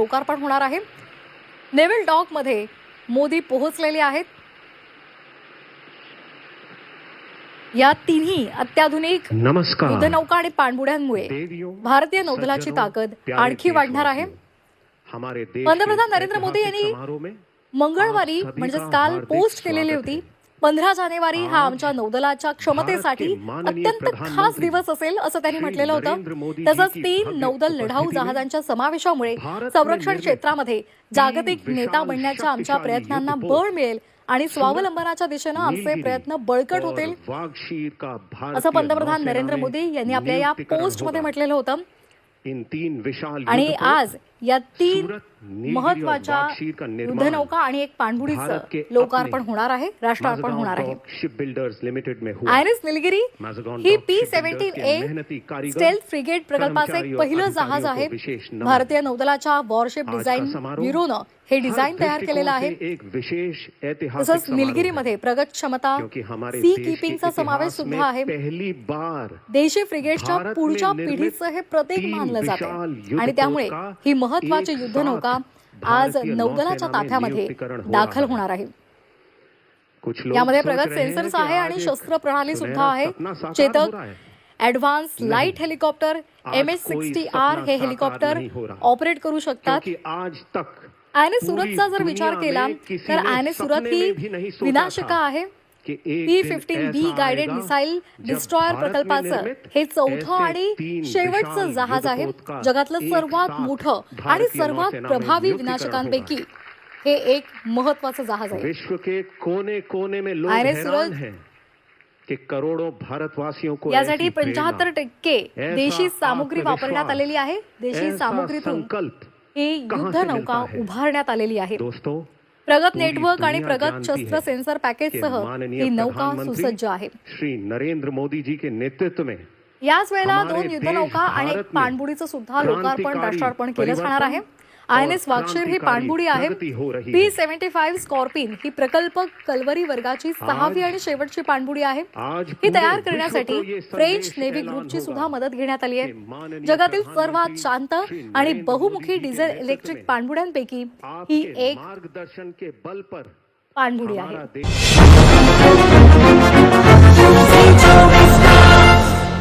लोकार्पण होणार आहे. नेव्हिल डॉकमध्ये मोदी पोहोचलेले आहेत. या तिन्ही अत्याधुनिक नमस्कार. युद्धनौका आणि पाणबुड्यांमुळे भारतीय नौदलाची ताकद आणखी वाढणार आहे. पंतप्रधान नरेंद्र मोदी यांनी मंगळवारी म्हणजेच काल पोस्ट केलेली होती. पंधरा जानेवारी हा आमच्या नौदलाच्या क्षमतेसाठी अत्यंत खास दिवस असेल असं त्यांनी म्हटलेलं होतं तसंच तीन नौदल लढाऊ जहाजांच्या समावेशामुळे संरक्षण क्षेत्रामध्ये जागतिक नेता बनण्याच्या आमच्या प्रयत्नांना बळ मिळेल आणि स्वावलंबनाच्या दिशेनं आमचे प्रयत्न बळकट होतील असं पंतप्रधान नरेंद्र मोदी यांनी आपल्या या पोस्टमध्ये. म्हटलेलं होतं आणि आज या तीन महत्त्वाच्या युद्धनौका आणि एक पाणबुडीचं लोकार्पण होणार आहे राष्ट्रार्पण होणार आहे. शिप बिल्डर्स लिमिटेड आयरिस निलगिरी ही P seventeen A stealth frigate प्रकल्पाचं एक पहिलं जहाज आहे. भारतीय नौदलाच्या वॉरशिप डिझाईन ब्युरोनं हे डिझाईन तयार केलेलं आहे. तसंच निलगिरीमध्ये प्रगत क्षमता सी किपिंगचा समावेश सुद्धा आहे. पहली बार देशी फ्रिगेटच्या पुढच्या पिढीचं हे प्रतीक तीन मानलं जातं आणि त्यामुळे ही महत्वाची युद्धनौका साथ आज नौदलाच्या ताफ्यामध्ये दाखल. होणार आहे यामध्ये प्रगत सेन्सर्स आहे आणि शस्त्र प्रणाली सुद्धा आहे Chetak. Advance light helicopter M S sixty R हे हेलिकॉप्टर नहीं हो. ऑपरेट करू शकतात क्योंकि आज तक आयने सुरतचा जर विचार केला तर आयने सुरत ही विनाशका आहे P fifteen B guided missile destroyer प्रकल्पाचं हे चौथं आणि शेवटचं जहाज आहे जगातलं सर्वात मोठं आणि सर्वात प्रभावी विनाशकांपैकी. हे एक महत्वाचं जहाज आहे विश्व के कोने कोने में लोग हैरान हैं कि करोड़ों भारतवासियों को यासाठी पंचाहत्तर टक्के देशी सामुग्री वापरण्यात आलेली आहे देशी सामुग्रीतून संकल्प ही मिलता है? उभारण्यात आलेली आहे दोस्तों प्रगत पूरी नेटवर्क आणि प्रगत शस्त्र सेन्सर पॅकेजसह ही नौका सुसज्ज आहे. श्री नरेंद्र मोदी जी के नेतृत्व में याच वेळेला दोन युद्धनौका आणि एक पाणबुडीचं सुद्धा लोकार्पण राष्ट्रार्पण केलं जाणार आहे. आय एन एस वाक्षीर ही पाणबुडी आहे हो पी. सेव्हन्टी फाईव्ह स्कॉर्पिन ही प्रकल्प कलवरी वर्गाची सहावी आणि शेवटची पाणबुडी आहे. ही तयार करण्यासाठी फ्रेंच नेव्ही ग्रुपची सुद्धा मदत घेण्यात आली आहे. जगातील सर्वात शांत आणि बहुमुखी डिझेल इलेक्ट्रिक पाणबुड्यांपैकी ही एक मार्गदर्शन के बल पर पाणबुडी आहे.